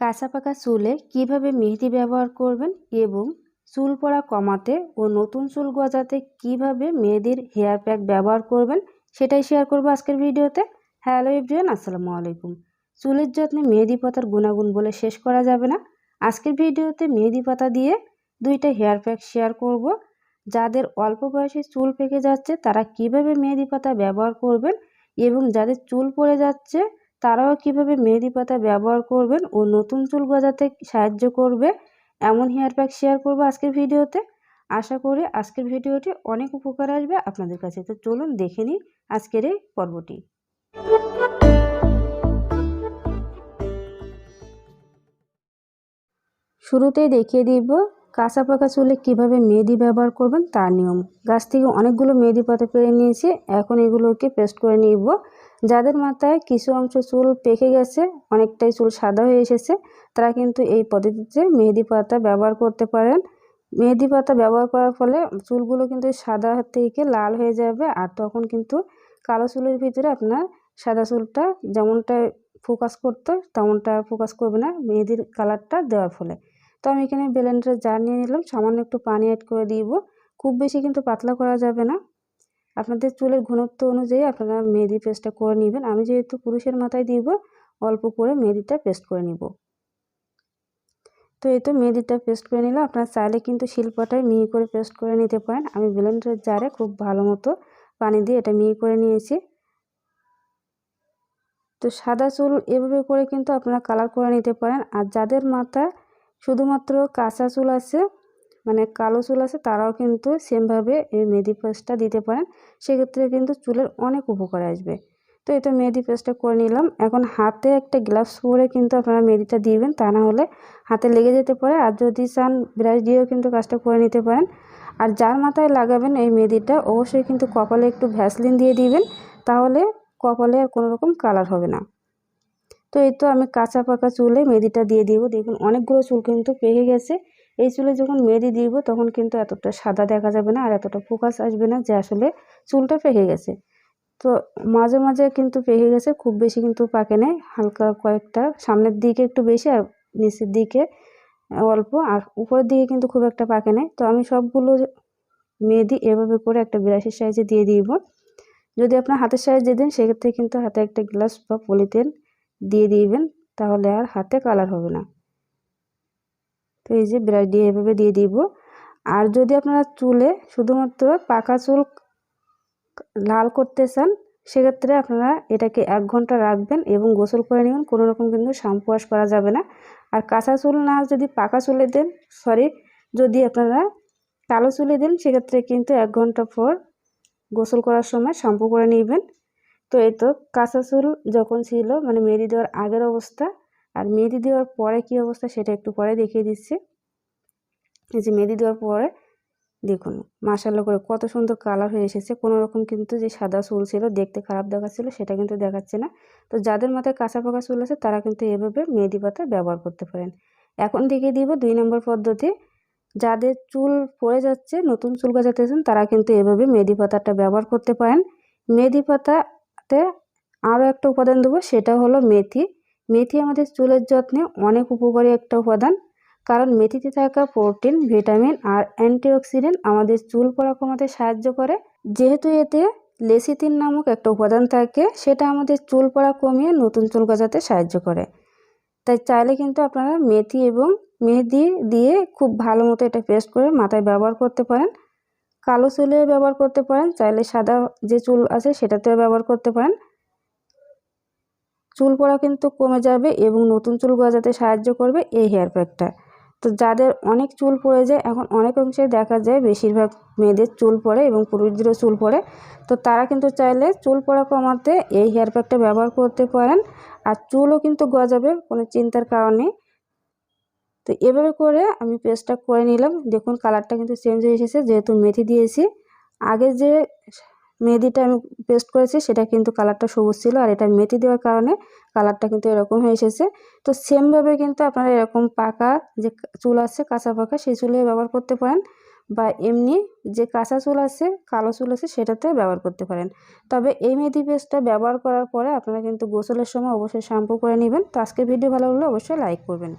কাঁচা পাকা চুলে কীভাবে মেহেদি ব্যবহার করবেন এবং চুল পড়া কমাতে ও নতুন চুল গজাতে কীভাবে মেহেদির হেয়ার প্যাক ব্যবহার করবেন সেটাই শেয়ার করব আজকের ভিডিওতে। হ্যালো এভরিওয়ান আসসালামু আলাইকুম। চুলের যত্নে মেহেদি পাতার গুণাগুণ বলে শেষ করা যাবে না। আজকের ভিডিওতে মেহেদি পাতা দিয়ে দুইটা হেয়ার প্যাক শেয়ার করব। যাদের অল্প বয়সে চুল পেকে যাচ্ছে, তারা কীভাবে মেহেদি পাতা ব্যবহার করবেন এবং যাদের চুল পড়ে যাচ্ছে তারাও কীভাবে মেহেদি পাতা ব্যবহার করবেন ও নতুন চুল গজাতে সাহায্য করবে, এমন হেয়ার প্যাক শেয়ার করব আজকের ভিডিওতে। আশা করি আজকের ভিডিওটি অনেক উপকার আসবে আপনাদের কাছে। তো চলুন দেখে নিই আজকের এই পর্বটি। শুরুতেই দেখিয়ে দিব কাঁচা পাকা চুলে কীভাবে মেহেদি ব্যবহার করবেন তার নিয়ম। গাছ থেকে অনেকগুলো মেহেদি পাতা পেরে নিয়েছি, এখন এগুলোকে পেস্ট করে নিব। যাদের মাথায় কিছু অংশ চুল পেকে গেছে, অনেকটাই চুল সাদা হয়ে এসেছে, তারা কিন্তু এই পদ্ধতিতে মেহেদি পাতা ব্যবহার করতে পারেন। মেহেদি পাতা ব্যবহার করার ফলে চুলগুলো কিন্তু সাদা থেকে লাল হয়ে যাবে আর তখন কিন্তু কালো চুলের ভিতরে আপনার সাদা চুলটা যেমনটা ফোকাস করতো, তেমনটা ফোকাস করবে না মেহেদির কালারটা দেওয়ার ফলে। তো আমি এখানে ব্লেন্ডারে জার নিয়ে নিলাম, সামান্য একটু পানি অ্যাড করে দিব। খুব বেশি কিন্তু পাতলা করা যাবে না। আপনাদের চুলের ঘনত্ব অনুযায়ী আপনারা মেহেদি পেস্টটা করে নেবেন। আমি যেহেতু পুরুষের মাথায় দিব, অল্প করে মেহেদিটা পেস্ট করে নিব। তো এই তো মেহেদিটা পেস্ট করে নিলাম। আপনারা চাইলে কিন্তু শিল্পটায় মিহি করে পেস্ট করে নিতে পারেন। আমি ব্লেন্ডারের জারে খুব ভালো মতো পানি দিয়ে এটা মিহি করে নিয়েছি। তো সাদা চুল এভাবে করে কিন্তু আপনারা কালার করে নিতে পারেন। আর যাদের মাথা শুধুমাত্র কাঁচা চুল আছে মানে কালো চুল আছে, তারাও কিন্তু সেমভাবে এই মেহেদি পেস্টটা দিতে পারেন। সেক্ষেত্রে কিন্তু চুলের অনেক উপকার আসবে। তো এটা মেহেদি পেস্টটা করে নিলাম। এখন হাতে একটা গ্লাভস পরে কিন্তু আপনারা মেহেদিটা দিবেন, তা না হলে হাতে লেগে যেতে পারে। আর যদি চান ব্রাশ দিয়েও কিন্তু কাজটা করে নিতে পারেন। আর যার মাথায় লাগাবেন এই মেহেদিটা, অবশ্যই কিন্তু কপালে একটু ভ্যাসলিন দিয়ে দিবেন, তাহলে কপালে আর কোনো রকম কালার হবে না। তো এই তো আমি কাঁচা পাকা চুলে মেহেদিটা দিয়ে দিব। দেখুন অনেকগুলো চুল কিন্তু পেকে গেছে। এই চুলে যখন মেহেদি দিব, তখন কিন্তু এতটা সাদা দেখা যাবে না আর এতটা ফোকাস আসবে না যে আসলে চুলটা পেকে গেছে। তো মাঝে মাঝে কিন্তু পেকে গেছে, খুব বেশি কিন্তু পাকে নেই, হালকা কয়েকটা, সামনের দিকে একটু বেশি আর নিচের দিকে অল্প, আর উপরের দিকে কিন্তু খুব একটা পাকে নেই। তো আমি সবগুলো মেহেদি এভাবে করে একটা বিরাশির সাইজে দিয়ে দিব। যদি আপনার হাতের সাইজে দেন, সেক্ষেত্রে কিন্তু হাতে একটা গ্লাস বা পলিথিন দিয়ে দিবেন, তাহলে আর হাতে কালার হবে না। তো এই যে ব্রাশ দিয়ে এভাবে দিয়ে দিব। আর যদি আপনারা চুলে শুধুমাত্র পাকা চুল লাল করতে চান, সেক্ষেত্রে আপনারা এটাকে এক ঘণ্টা রাখবেন এবং গোসল করে নেবেন। কোনো রকম কিন্তু শ্যাম্পু ওয়াশ করা যাবে না। আর কাঁচা চুল না যদি পাকা চুলে দেন, সরি, যদি আপনারা কালো চুলে দেন, সেক্ষেত্রে কিন্তু এক ঘণ্টা পর গোসল করার সময় শ্যাম্পু করে নেবেন। তো এই তো কাঁচা চুল যখন ছিল মানে মেহেদি দেওয়ার আগের অবস্থা আর মেহেদি দেওয়ার পরে কী অবস্থা সেটা একটু পরে দেখিয়ে দিচ্ছি। এই যে মেহেদি দেওয়ার পরে দেখুন মাসাল্লা করে কত সুন্দর কালার হয়ে এসেছে। কোনো রকম কিন্তু যে সাদা চুল ছিল, দেখতে খারাপ দেখাচ্ছিলো, সেটা কিন্তু দেখাচ্ছে না। তো যাদের মাথায় কাঁচা পাকা চুল আছে, তারা কিন্তু এভাবে মেহেদি পাতা ব্যবহার করতে পারেন। এখন দেখিয়ে দিব দুই নম্বর পদ্ধতি, যাদের চুল পড়ে যাচ্ছে, নতুন চুল গজাতেছেন, তারা কিন্তু এভাবে মেহেদি পাতাটা ব্যবহার করতে পারেন। মেহেদি পাতাতে আরও একটা উপাদান দেবো, সেটা হলো মেথি। মেথি আমাদের চুলের যত্নে অনেক উপকারী একটা উপাদান, কারণ মেথিতে থাকা প্রোটিন, ভিটামিন আর অ্যান্টিঅক্সিডেন্ট আমাদের চুল পড়া কমাতে সাহায্য করে। যেহেতু এতে লেসিতিন নামক একটা উপাদান থাকে, সেটা আমাদের চুল পড়া কমিয়ে নতুন চুল গজাতে সাহায্য করে। তাই চাইলে কিন্তু আপনারা মেথি এবং মেহেদি দিয়ে খুব ভালো মতো এটা পেস্ট করে মাথায় ব্যবহার করতে পারেন। কালো চুলে ব্যবহার করতে পারেন, চাইলে সাদা যে চুল আছে সেটাতেও ব্যবহার করতে পারেন। চুল পড়া কিন্তু কমে যাবে এবং নতুন চুল গজাতে সাহায্য করবে এই হেয়ার প্যাকটা তো যাদের অনেক চুল পড়ে যায়, এখন অনেক অংশে দেখা যায় বেশিরভাগ মেয়েদের চুল পড়ে এবং পুরুষদেরও চুল পড়ে। তো তারা কিন্তু চাইলে চুল পড়া কমাতে এই হেয়ার প্যাকটা ব্যবহার করতে পারেন আর চুলও কিন্তু গজাবে, কোনো চিন্তার কারণে তো এভাবে করে আমি পেস্টটা করে নিলাম। দেখুন কালারটা কিন্তু চেঞ্জ হয়ে এসেছে, যেহেতু মেথি দিয়েছি। আগে যে মেহেদিটা আমি পেস্ট করেছি, সেটা কিন্তু কালারটা সবুজ ছিল আর এটা মেথি দেওয়ার কারণে কালারটা কিন্তু এরকম হয়ে এসেছে। তো সেমভাবে কিন্তু আপনারা এরকম পাকা যে চুল আছে, কাঁচা পাকা, সেই চুলে ব্যবহার করতে পারেন বা এমনি যে কাঁচা চুল আছে, কালো চুল আছে, সেটাতে ব্যবহার করতে পারেন। তবে এই মেথি পেস্টটা ব্যবহার করার পরে আপনারা কিন্তু গোসলের সময় অবশ্যই শ্যাম্পু করে নেবেন। তো আজকের ভিডিও ভালো লাগলে অবশ্যই লাইক করবেন।